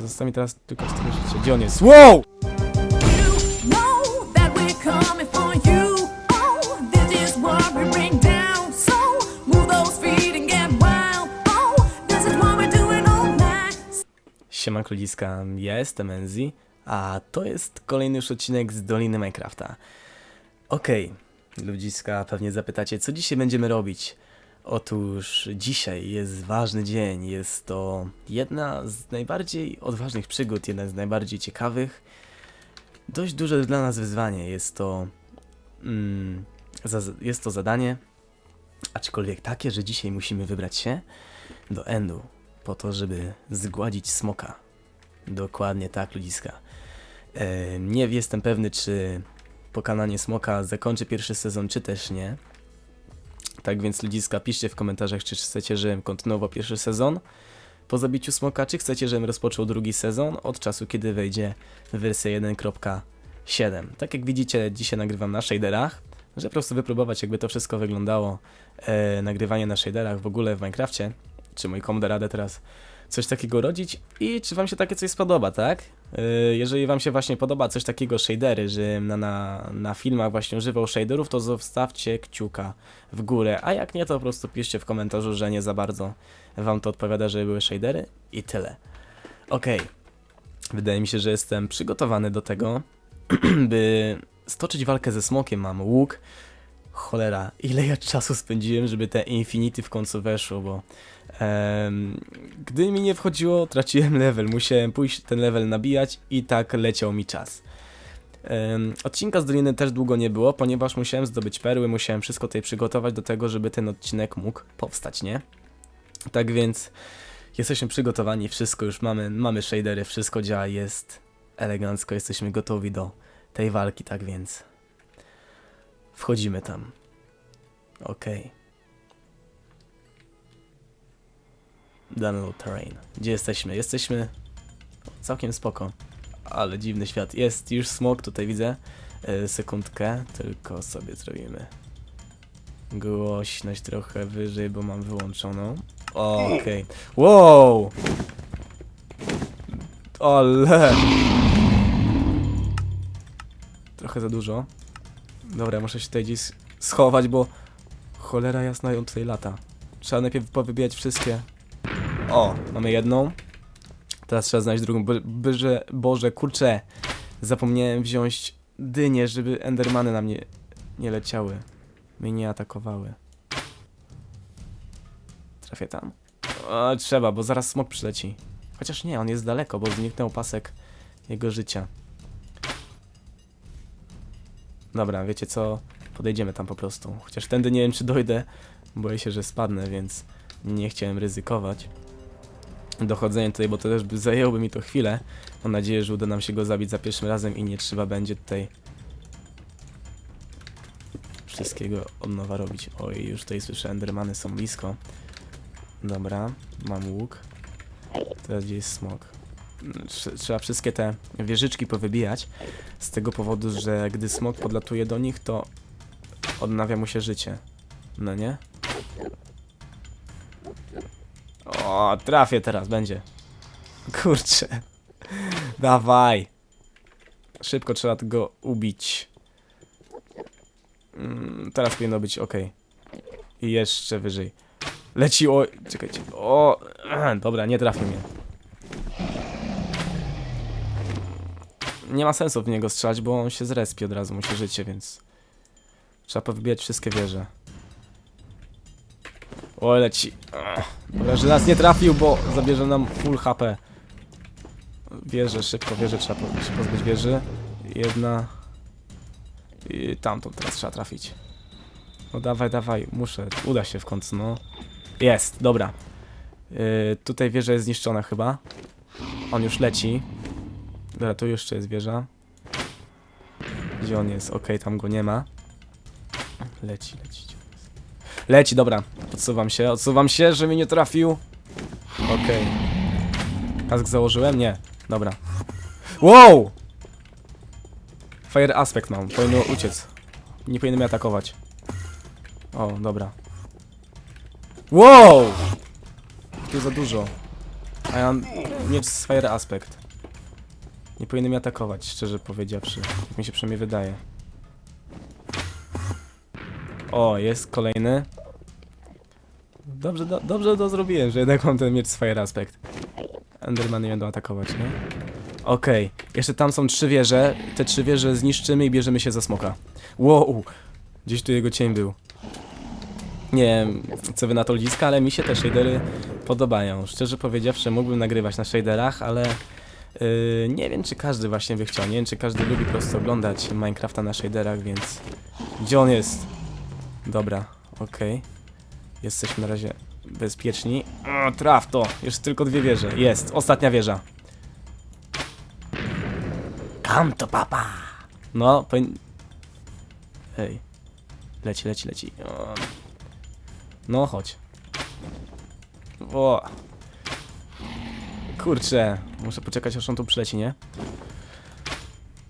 Zostało mi teraz tylko 4 życie. Gdzie on jest? Wow! Siema ludziska, ja jestem Enzi, a to jest kolejny już odcinek z Doliny Minecrafta. Okej, ludziska, pewnie zapytacie, co dzisiaj będziemy robić? Otóż dzisiaj jest ważny dzień, jest to jedna z najbardziej odważnych przygód, jedna z najbardziej ciekawych. Dość duże dla nas wyzwanie, jest to... Mm, za, jest to zadanie, aczkolwiek takie, że dzisiaj musimy wybrać się do Endu, po to, żeby zgładzić smoka. Dokładnie tak, ludziska. E, nie jestem pewny, czy pokonanie smoka zakończy pierwszy sezon, czy też nie. Tak więc, ludziska, piszcie w komentarzach, czy chcecie, żebym kontynuował pierwszy sezon po zabiciu smoka, czy chcecie, żebym rozpoczął drugi sezon od czasu, kiedy wejdzie wersja 1.7. Tak jak widzicie, dzisiaj nagrywam na shaderach, żeby po prostu wypróbować, jakby to wszystko wyglądało. E, nagrywanie na shaderach w ogóle w Minecrafcie czy mój kom radę teraz coś takiego rodzić i czy wam się takie coś spodoba, tak? Yy, jeżeli wam się właśnie podoba coś takiego shadery, że na, na, na filmach właśnie używał shaderów, to zostawcie kciuka w górę, a jak nie, to po prostu piszcie w komentarzu, że nie za bardzo wam to odpowiada, że były shadery i tyle. Okej, wydaje mi się, że jestem przygotowany do tego, by stoczyć walkę ze smokiem, mam łuk, Cholera, ile ja czasu spędziłem, żeby te Infinity w końcu weszło, bo gdy mi nie wchodziło, traciłem level. Musiałem pójść ten level nabijać i tak leciał mi czas. Odcinka z Doliny też długo nie było, ponieważ musiałem zdobyć perły, musiałem wszystko tutaj przygotować do tego, żeby ten odcinek mógł powstać, nie? Tak więc jesteśmy przygotowani, wszystko już mamy, mamy shadery, wszystko działa, jest elegancko, jesteśmy gotowi do tej walki, tak więc Wchodzimy tam. Okej. Download terrain. Gdzie jesteśmy? Jesteśmy całkiem spoko. Ale dziwny świat. Jest już smok, tutaj widzę. E, sekundkę, tylko sobie zrobimy. Głośność trochę wyżej, bo mam wyłączoną. Okej. Wow! Ale! Trochę za dużo. Dobra, muszę się tutaj gdzieś schować, bo cholera jasna ją tutaj lata. Trzeba najpierw powybijać wszystkie. O, mamy jedną. Teraz trzeba znaleźć drugą. Bo, Boże, Boże, kurczę. Zapomniałem wziąć dynię, żeby endermany na mnie nie leciały. Mnie nie atakowały. Trafię tam? O, trzeba, bo zaraz smok przyleci. Chociaż nie, on jest daleko, bo zniknął pasek jego życia. Dobra, wiecie co? Podejdziemy tam po prostu. Chociaż tędy nie wiem, czy dojdę. Boję się, że spadnę, więc nie chciałem ryzykować. Dochodzenie tutaj, bo to też by zajęłoby mi to chwilę. Mam nadzieję, że uda nam się go zabić za pierwszym razem i nie trzeba będzie tutaj wszystkiego od nowa robić. Oj, już tutaj słyszę, endermany są blisko. Dobra, mam łuk. Teraz gdzie jest smok? Trze- Trzeba wszystkie te wieżyczki powybijać. Z tego powodu, że gdy smok podlatuje do nich, to odnawia mu się życie. No nie? O, trafię teraz, będzie. Kurczę. Dawaj. Szybko trzeba go ubić. Mm, teraz powinno być ok. I jeszcze wyżej. Leci o... Czekajcie. O... Dobra, nie trafił mnie. nie ma sensu w niego strzelać, bo on się zrespi od razu, mu się życie, więc trzeba powybijać wszystkie wieże. O, leci. Dobra, że nas nie trafił, bo zabierze nam full HP. Wieże, szybko wieże, trzeba po- się pozbyć wieży. Jedna. I tamtą teraz trzeba trafić. No dawaj, dawaj, muszę, uda się w końcu, no. Jest, dobra. Yy, tutaj wieża jest zniszczona chyba. On już leci. Dobra, tu jeszcze jest wieża. Gdzie on jest? Okej, tam go nie ma. Leci, leci. Leci, dobra. Odsuwam się, odsuwam się, żeby nie trafił. Okej. Kask założyłem? Nie. Dobra. Wow! Fire aspect mam, powinno uciec. Nie powinien mnie atakować. O, dobra. Wow! Tu za dużo. A ja mam mieć Fire Aspect. Nie powinny mnie atakować, szczerze powiedziawszy. Jak mi się przynajmniej wydaje. O, jest kolejny. Dobrze, do, dobrze to zrobiłem, że jednak mam ten miecz Fire Aspect. Endermany będą atakować, nie? Okej, jeszcze tam są trzy wieże. Te trzy wieże zniszczymy i bierzemy się za smoka. Wow! Gdzieś tu jego cień był. Nie wiem, co wy na to ludziska, ale mi się te shadery podobają. Szczerze powiedziawszy, mógłbym nagrywać na shaderach, ale yy, nie wiem, czy każdy właśnie by chciał. Nie wiem, czy każdy lubi po prostu oglądać Minecrafta na shaderach, więc... Gdzie on jest? Dobra, okej. Jesteśmy na razie bezpieczni. O, traf to! Już tylko dwie wieże. Jest, ostatnia wieża. Come to papa! No, powin... Ej. Leci, leci, leci. No, chodź. O. Kurczę, muszę poczekać aż on tu przyleci, nie?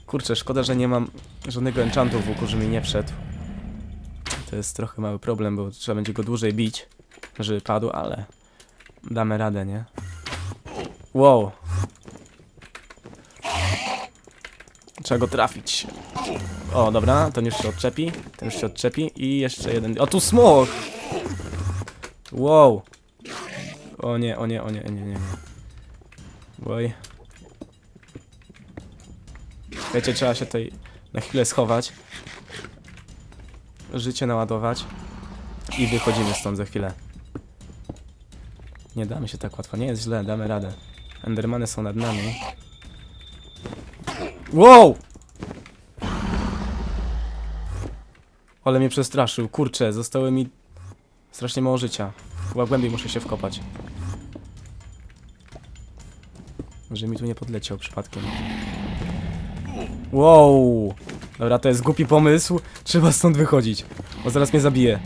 Kurczę, szkoda, że nie mam żadnego enchantu wokół, że mi nie wszedł. To jest trochę mały problem, bo trzeba będzie go dłużej bić, żeby padł, ale damy radę, nie? Wow. Trzeba go trafić. O, dobra, ten już się odczepi, ten już się odczepi i jeszcze jeden. O, tu smok! Wow. O nie, o nie, o nie, nie, nie, nie. Oj. Wiecie, trzeba się tutaj na chwilę schować. Życie naładować. I wychodzimy stąd za chwilę. Nie damy się tak łatwo, nie jest źle, damy radę. Endermany są nad nami. Wow! Ale mnie przestraszył, kurczę, zostały mi strasznie mało życia. Chyba głębiej muszę się wkopać. Że mi tu nie podleciał przypadkiem. Wow! Dobra, to jest głupi pomysł. Trzeba stąd wychodzić, bo zaraz mnie zabije.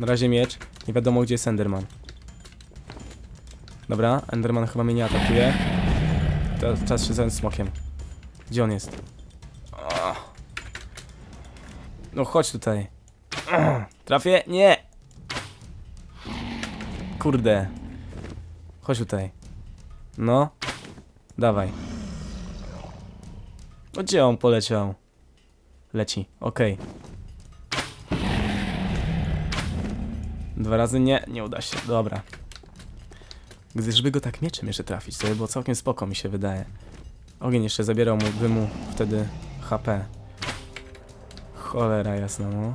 Na razie miecz. Nie wiadomo gdzie jest Enderman. Dobra, Enderman chyba mnie nie atakuje. Teraz czas się zająć smokiem. Gdzie on jest? O. No chodź tutaj. Trafię? Nie! Kurde. Chodź tutaj. No. Dawaj. No gdzie on poleciał? Leci, okej. Dwa razy nie, nie uda się, dobra. Gdyżby go tak mieczem jeszcze trafić, to by było całkiem spoko mi się wydaje. Ogień jeszcze zabierał mu, by mu wtedy HP. Cholera jasna, no.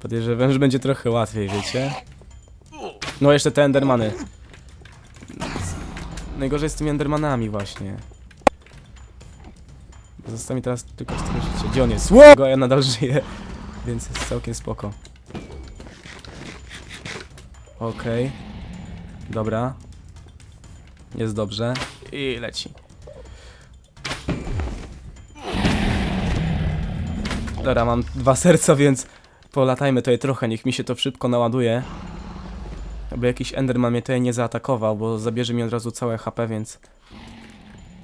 Podejrzewam, że będzie trochę łatwiej, wiecie? No jeszcze te endermany. Najgorzej z tymi endermanami właśnie. Zostało mi teraz tylko 4 życie. Gdzie on jest? Ło! Ja nadal żyję. Więc jest całkiem spoko. Okej. Dobra. Jest dobrze. I leci. Dobra, mam dwa serca, więc polatajmy tutaj trochę, niech mi się to szybko naładuje. Aby jakiś Enderman mnie tutaj nie zaatakował, bo zabierze mi od razu całe HP, więc...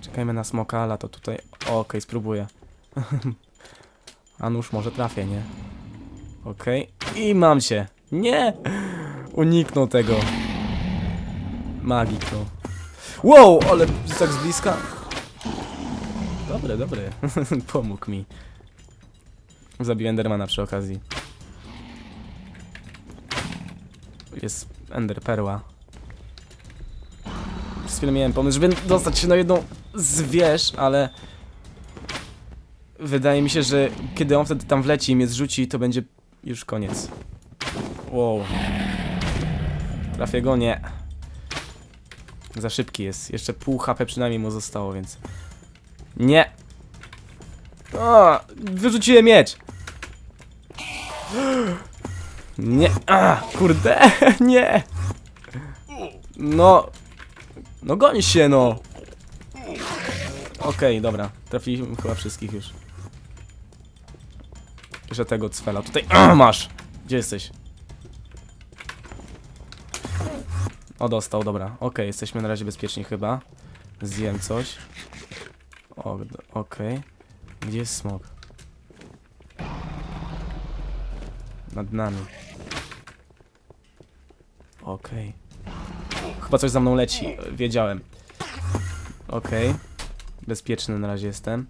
Czekajmy na smoka, ale to tutaj... Okej, spróbuję. A nuż może trafię, nie? Okej. I mam cię. Nie! Uniknął tego. Magik, no. Wow, ale tak z bliska. Dobry, dobry. Pomógł mi. Zabił Endermana przy okazji. Jest Ender Perła. Przez chwilę miałem pomysł, żeby dostać się na jedną z wież, ale... Wydaje mi się, że kiedy on wtedy tam wleci i mnie zrzuci, to będzie już koniec. Wow. Trafię go? Nie. Za szybki jest. Jeszcze pół HP przynajmniej mu zostało, więc... Nie! O, wyrzuciłem miecz! Nie! A, kurde! Nie! No... No goń się, no! Okej, dobra. Trafiliśmy chyba wszystkich już. Jeszcze tego cwela. Tutaj... A, masz! Gdzie jesteś? O, dostał, dobra. Okej, jesteśmy na razie bezpieczni chyba. Zjem coś. O, okej. Gdzie jest smok? nad nami. Okej. Chyba coś za mną leci, wiedziałem. Okej. Bezpieczny na razie jestem.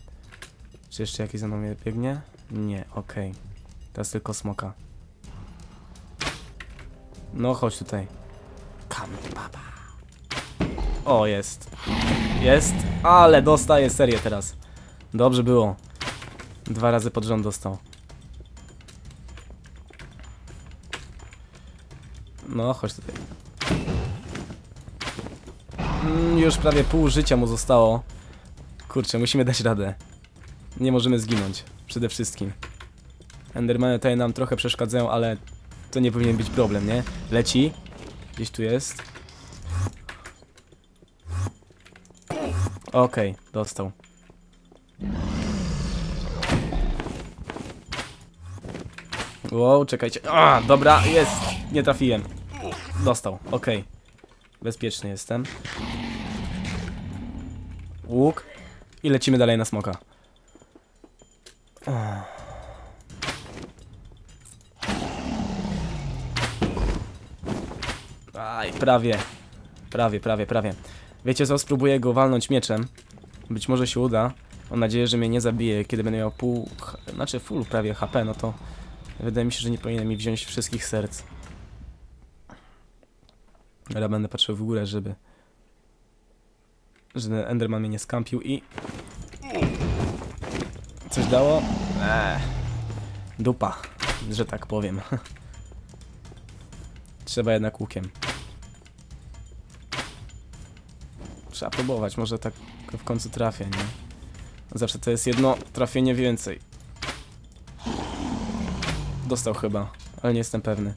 Czy jeszcze jakiś za mną biegnie? Nie, okej. Teraz tylko smoka. No, chodź tutaj. Kamień baba. O, jest. Jest, ale dostaje serię teraz. Dobrze było. Dwa razy pod rząd dostał. No, chodź tutaj. Mm, już prawie pół życia mu zostało. Kurczę, musimy dać radę. Nie możemy zginąć. Przede wszystkim. Endermany tutaj nam trochę przeszkadzają, ale to nie powinien być problem, nie? Leci. Gdzieś tu jest. Okej, dostał. Wow, czekajcie. A, dobra, jest. Nie trafiłem. Dostał, okej. Bezpieczny jestem. Łuk. I lecimy dalej na smoka. Aj, prawie. Prawie, prawie, prawie. Wiecie co, spróbuję go walnąć mieczem. Być może się uda. Mam nadzieję, że mnie nie zabije, kiedy będę miał pół, znaczy full prawie HP, no to wydaje mi się, że nie powinienem mi wziąć wszystkich serc. Ale będę patrzył w górę, żeby że Enderman mnie nie skampił i coś dało? Eee. Dupa, że tak powiem. Trzeba jednak łukiem. Trzeba próbować, może tak w końcu trafię, nie? Zawsze to jest jedno trafienie więcej. Dostał chyba, ale nie jestem pewny.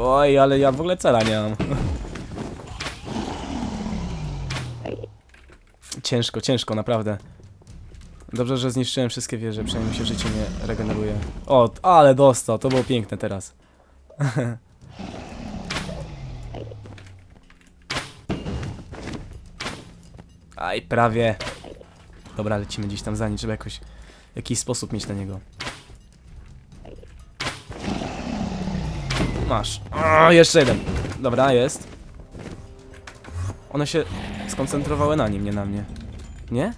Oj, ale ja w ogóle cela nie mam. Ciężko, ciężko, naprawdę. Dobrze, że zniszczyłem wszystkie wieże, przynajmniej się życie nie regeneruje. O, ale dostał, to było piękne teraz. Aj, prawie. Dobra, lecimy gdzieś tam za nim, trzeba jakoś... W jakiś sposób mieć na niego. Masz. O, jeszcze jeden. Dobra, jest. One się skoncentrowały na nim, nie na mnie. Nie?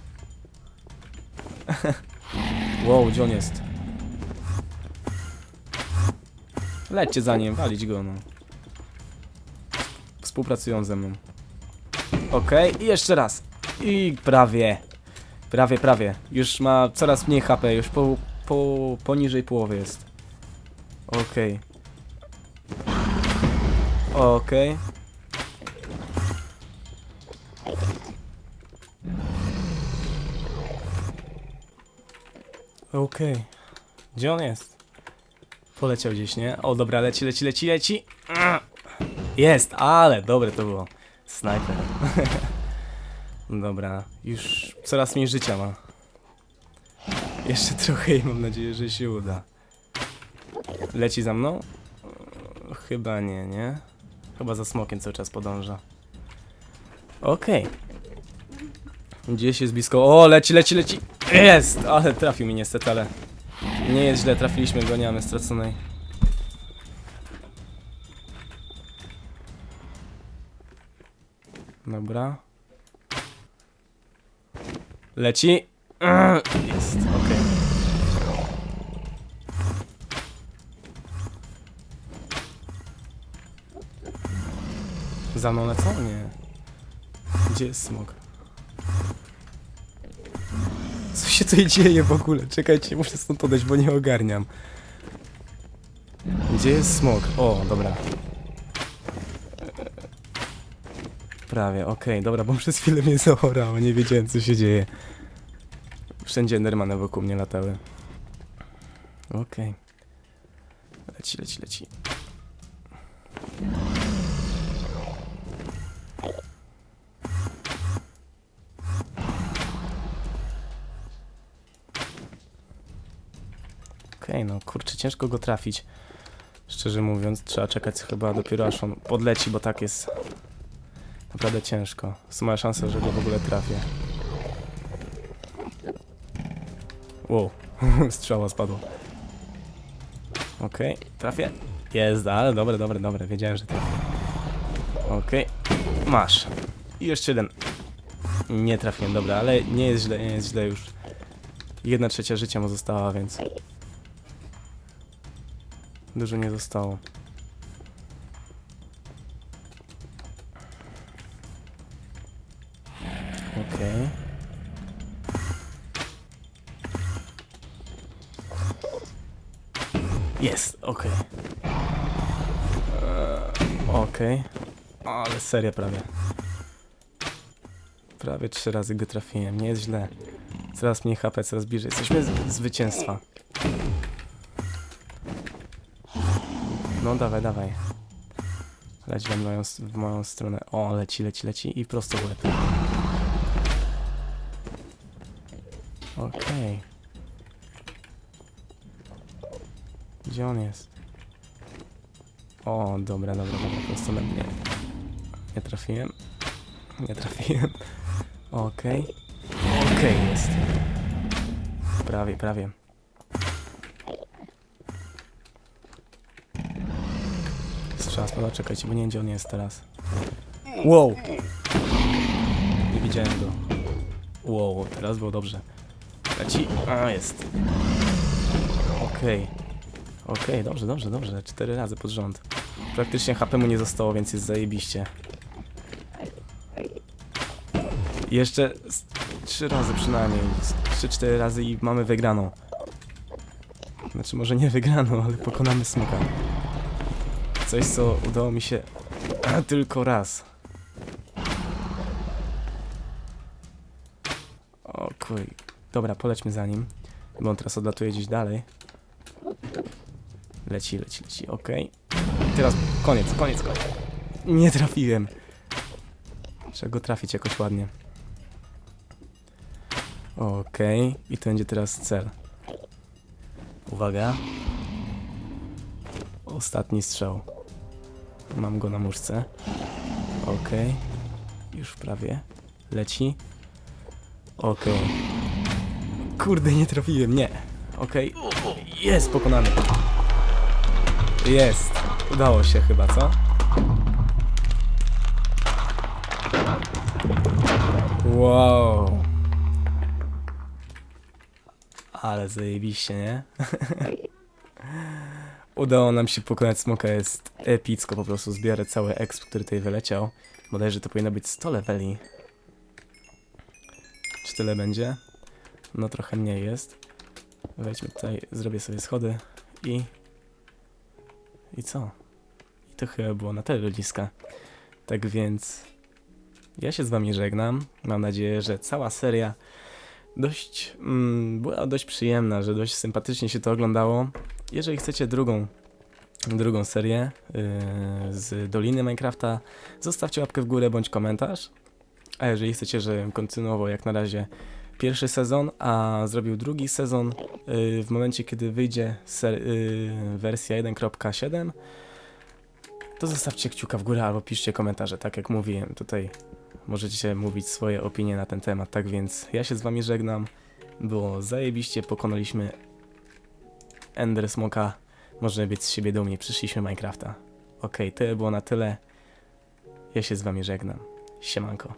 wow, gdzie on jest? Lećcie za nim, walić go, no. Współpracują ze mną. Okej, i jeszcze raz. I prawie. Prawie, prawie. Już ma coraz mniej HP, już po, po, poniżej połowy jest. Okej. Okej. Okej. Gdzie on jest? Poleciał gdzieś, nie? O, dobra, leci, leci, leci, leci. Jest, ale dobre to było. Snajper. dobra, już coraz mniej życia ma. Jeszcze trochę i mam nadzieję, że się uda. Leci za mną? Chyba nie, nie? Chyba za smokiem cały czas podąża. Okej. Gdzieś jest blisko. O, leci, leci, leci. Jest! Ale trafił mi niestety, ale nie jest źle. Trafiliśmy go, nie mamy straconej. Dobra. Leci. Jest, okej. Za mną lecą? Nie. Gdzie jest smog? Co się tutaj dzieje w ogóle? Czekajcie, muszę stąd odejść, bo nie ogarniam. Gdzie jest smog? O, dobra. Prawie, okej, dobra, bo przez chwilę mnie zaorało, nie wiedziałem co się dzieje. Wszędzie Endermany wokół mnie latały. Okej. Leci, leci, leci. Ciężko go trafić. Szczerze mówiąc, trzeba czekać chyba dopiero aż on podleci, bo tak jest naprawdę ciężko. Mała szansa, że go w ogóle trafię. Wow, strzała spadła. Okej, trafię. Jest, ale dobre, dobre, dobre. Wiedziałem, że trafię. Okej, masz. I jeszcze jeden. Nie trafiłem, dobra, ale nie jest źle, nie jest źle już. Jedna trzecia życia mu została, więc... Dużo nie zostało. Okej. Jest, okej. Eee, Okej. Ale seria prawie. Prawie trzy razy go trafiłem, nie jest źle. Coraz mniej HP, coraz bliżej. Jesteśmy z zwycięstwa. No dawaj, dawaj. Leć w moją, w moją stronę. O, leci, leci, leci i prosto w łeb. Okej. Gdzie on jest? O, dobra, dobra, dobra, prosto na mnie. Nie trafiłem. Nie trafiłem. Okej. Okej, jest. Prawie, prawie. Strzała spada, czekajcie, bo nie wiem gdzie on jest teraz. Wow! Nie widziałem go. Wow, teraz było dobrze. Leci. A, jest. Okej. Okej, dobrze, dobrze, dobrze. Cztery razy pod rząd. Praktycznie HP mu nie zostało, więc jest zajebiście. Jeszcze trzy razy przynajmniej. Trzy, cztery razy i mamy wygraną. Znaczy może nie wygraną, ale pokonamy smoka. Coś co udało mi się tylko raz. O kuj. Dobra, polećmy za nim. Bo on teraz odlatuje gdzieś dalej. Leci, leci, leci, okej. Teraz koniec, koniec, koniec. Nie trafiłem. Trzeba go trafić jakoś ładnie. Okej, i to będzie teraz cel. Uwaga. Ostatni strzał. Mam go na muszce. Okej. Już prawie. Leci. Okej. Kurde, nie trafiłem, nie. Okej. Jest pokonany. Jest. Udało się chyba, co? Wow. Ale zajebiście, nie? Udało nam się pokonać smoka, jest epicko po prostu. Zbiorę cały exp, który tutaj wyleciał. Bodajże to powinno być 100 leveli. Czy tyle będzie? No trochę mniej jest. Wejdźmy tutaj, zrobię sobie schody i... I co? I to chyba było na tyle ludziska. Tak więc... Ja się z wami żegnam. Mam nadzieję, że cała seria dość mm, była dość przyjemna, że dość sympatycznie się to oglądało. Jeżeli chcecie drugą, drugą serię yy, z Doliny Minecrafta, zostawcie łapkę w górę bądź komentarz. A jeżeli chcecie, żebym kontynuował jak na razie pierwszy sezon, a zrobił drugi sezon yy, w momencie, kiedy wyjdzie ser- yy, wersja 1.7, to zostawcie kciuka w górę albo piszcie komentarze, tak jak mówiłem tutaj. Możecie mówić swoje opinie na ten temat, tak więc ja się z wami żegnam. Było zajebiście, pokonaliśmy Ender Smoka. Możemy być z siebie dumni, przyszliśmy Minecrafta. Okej, to było na tyle. Ja się z wami żegnam. Siemanko.